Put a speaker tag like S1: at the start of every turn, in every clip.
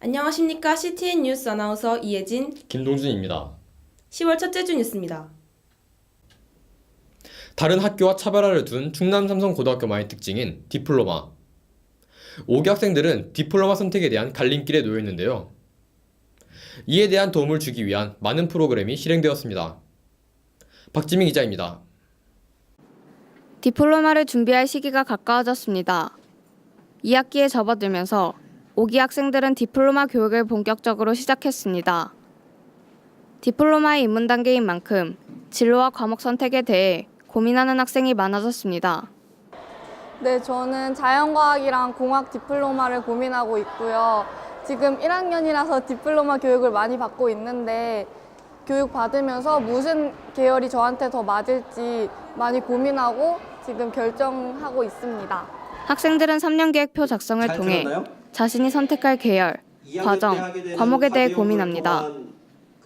S1: 안녕하십니까 CTN 뉴스 아나운서 이혜진
S2: 김동준입니다.
S1: 10월 첫째 주 뉴스입니다.
S2: 다른 학교와 차별화를 둔 충남 삼성 고등학교만의 특징인 디플로마. 5기 학생들은 디플로마 선택에 대한 갈림길에 놓여 있는데요. 이에 대한 도움을 주기 위한 많은 프로그램이 실행되었습니다. 박지민 기자입니다.
S3: 디플로마를 준비할 시기가 가까워졌습니다. 2학기에 접어들면서 5기 학생들은 디플로마 교육을 본격적으로 시작했습니다. 디플로마의 입문 단계인 만큼 진로와 과목 선택에 대해 고민하는 학생이 많아졌습니다.
S4: 네, 저는 자연과학이랑 공학 디플로마를 고민하고 있고요. 지금 1학년이라서 디플로마 교육을 많이 받고 있는데 교육 받으면서 무슨 계열이 저한테 더 맞을지 많이 고민하고 지금 결정하고 있습니다.
S3: 학생들은 3년 계획표 작성을
S5: 잘
S3: 통해
S5: 들었나요?
S3: 자신이 선택할 계열, 과정, 과목에 대해 고민합니다.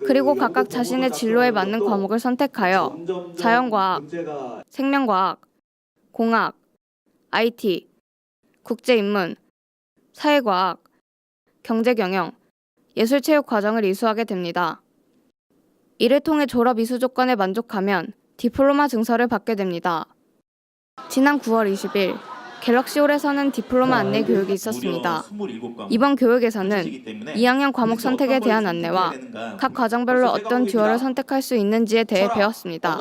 S3: 그리고 각각 자신의 진로에 맞는 과목을 선택하여 자연과학, 생명과학, 공학, IT, 국제인문, 사회과학, 경제경영, 예술체육 과정을 이수하게 됩니다. 이를 통해 졸업 이수 조건에 만족하면 디플로마 증서를 받게 됩니다. 지난 9월 20일 갤럭시홀에서는 디플로마 안내 교육이 있었습니다. 이번 교육에서는 2학년 과목 선택에 대한 안내와 각 과정별로 어떤 듀얼을 선택할 수 있는지에 대해 배웠습니다.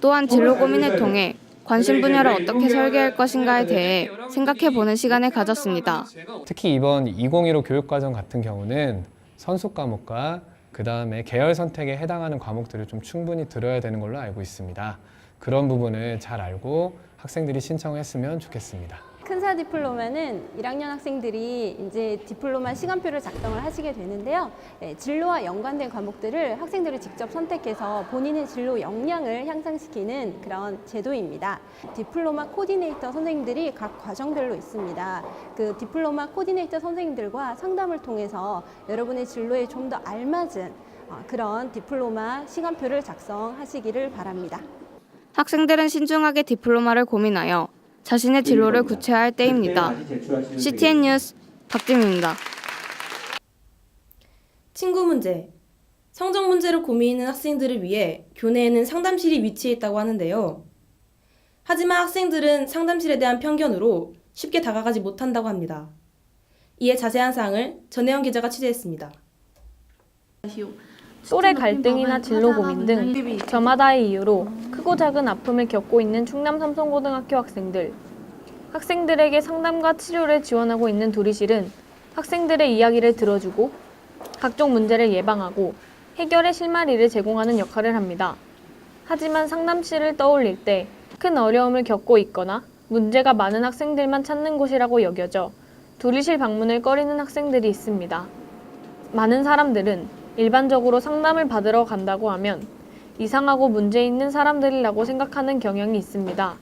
S3: 또한 진로 고민을 통해 관심 분야를 어떻게 설계할 것인가에 대해 생각해 보는 시간을 가졌습니다.
S6: 특히 이번 2015 교육과정 같은 경우는 선수 과목과 그 다음에 계열 선택에 해당하는 과목들을 좀 충분히 들어야 되는 걸로 알고 있습니다. 그런 부분을 잘 알고 학생들이 신청했으면 좋겠습니다.
S7: 큰사 디플로마는 1학년 학생들이 이제 디플로마 시간표를 작성을 하시게 되는데요. 예, 진로와 연관된 과목들을 학생들이 직접 선택해서 본인의 진로 역량을 향상시키는 그런 제도입니다. 디플로마 코디네이터 선생님들이 각 과정별로 있습니다. 그 디플로마 코디네이터 선생님들과 상담을 통해서 여러분의 진로에 좀 더 알맞은 어, 그런 디플로마 시간표를 작성하시기를 바랍니다.
S3: 학생들은 신중하게 디플로마를 고민하여 자신의 진로를 구체화할 때입니다. CTN 뉴스 박지민입니다.
S1: 친구 문제. 성적 문제로 고민있는 학생들을 위해 교내에는 상담실이 위치해 있다고 하는데요. 하지만 학생들은 상담실에 대한 편견으로 쉽게 다가가지 못한다고 합니다. 이에 자세한 사항을 전혜영 기자가 취재했습니다.
S8: 또래 갈등이나 진로 고민 등 저마다의 이유로 크고 작은 아픔을 겪고 있는 충남 삼성고등학교 학생들. 학생들에게 상담과 치료를 지원하고 있는 도리실은 학생들의 이야기를 들어주고 각종 문제를 예방하고 해결의 실마리를 제공하는 역할을 합니다. 하지만 상담실을 떠올릴 때 큰 어려움을 겪고 있거나 문제가 많은 학생들만 찾는 곳이라고 여겨져 도리실 방문을 꺼리는 학생들이 있습니다. 많은 사람들은 일반적으로 상담을 받으러 간다고 하면 이상하고 문제 있는 사람들이라고 생각하는 경향이 있습니다.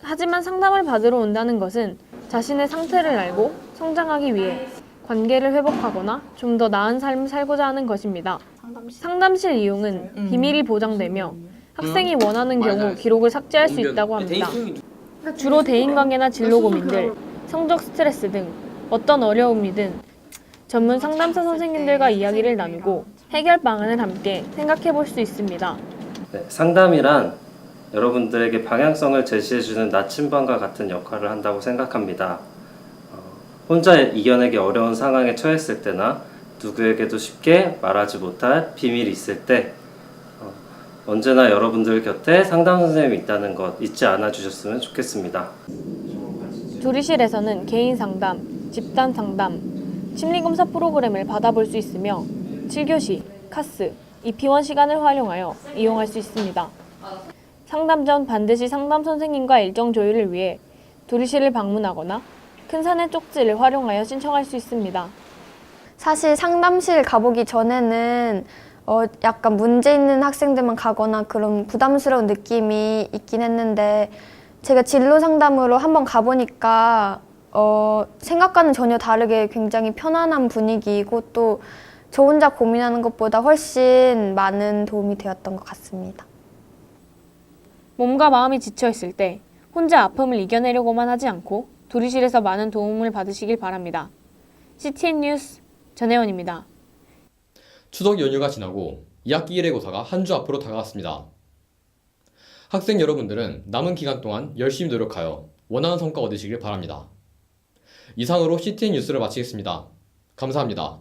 S8: 하지만 상담을 받으러 온다는 것은 자신의 상태를 알고 성장하기 위해 관계를 회복하거나 좀 더 나은 삶을 살고자 하는 것입니다. 상담실 이용은 비밀이 보장되며 학생이 원하는 경우 기록을 삭제할 수 있다고 합니다. 주로 대인관계나 진로 고민들, 성적 스트레스 등 어떤 어려움이든 전문 상담사 선생님들과 이야기를 나누고 해결 방안을 함께 생각해 볼 수 있습니다.
S9: 네, 상담이란 여러분들에게 방향성을 제시해주는 나침반과 같은 역할을 한다고 생각합니다. 어, 혼자 이겨내기 어려운 상황에 처했을 때나 누구에게도 쉽게 말하지 못할 비밀이 있을 때 어, 언제나 여러분들 곁에 상담 선생님이 있다는 것 잊지 않아 주셨으면 좋겠습니다.
S8: 조리실에서는 개인 상담, 집단 상담, 심리검사 프로그램을 받아볼 수 있으며 7교시, 카스, EP1 시간을 활용하여 이용할 수 있습니다. 상담 전 반드시 상담 선생님과 일정 조율을 위해 조리실을 방문하거나 큰 산의 쪽지를 활용하여 신청할 수 있습니다.
S4: 사실 상담실 가보기 전에는 어, 약간 문제 있는 학생들만 가거나 그런 부담스러운 느낌이 있긴 했는데 제가 진로 상담으로 한번 가보니까 어, 생각과는 전혀 다르게 굉장히 편안한 분위기이고 또 저 혼자 고민하는 것보다 훨씬 많은 도움이 되었던 것 같습니다.
S8: 몸과 마음이 지쳐 있을 때 혼자 아픔을 이겨내려고만 하지 않고 조리실에서 많은 도움을 받으시길 바랍니다. CTN 뉴스 전혜원입니다.
S2: 추석 연휴가 지나고 2학기 1회고사가 한 주 앞으로 다가왔습니다. 학생 여러분들은 남은 기간 동안 열심히 노력하여 원하는 성과 얻으시길 바랍니다. 이상으로 CTN 뉴스를 마치겠습니다. 감사합니다.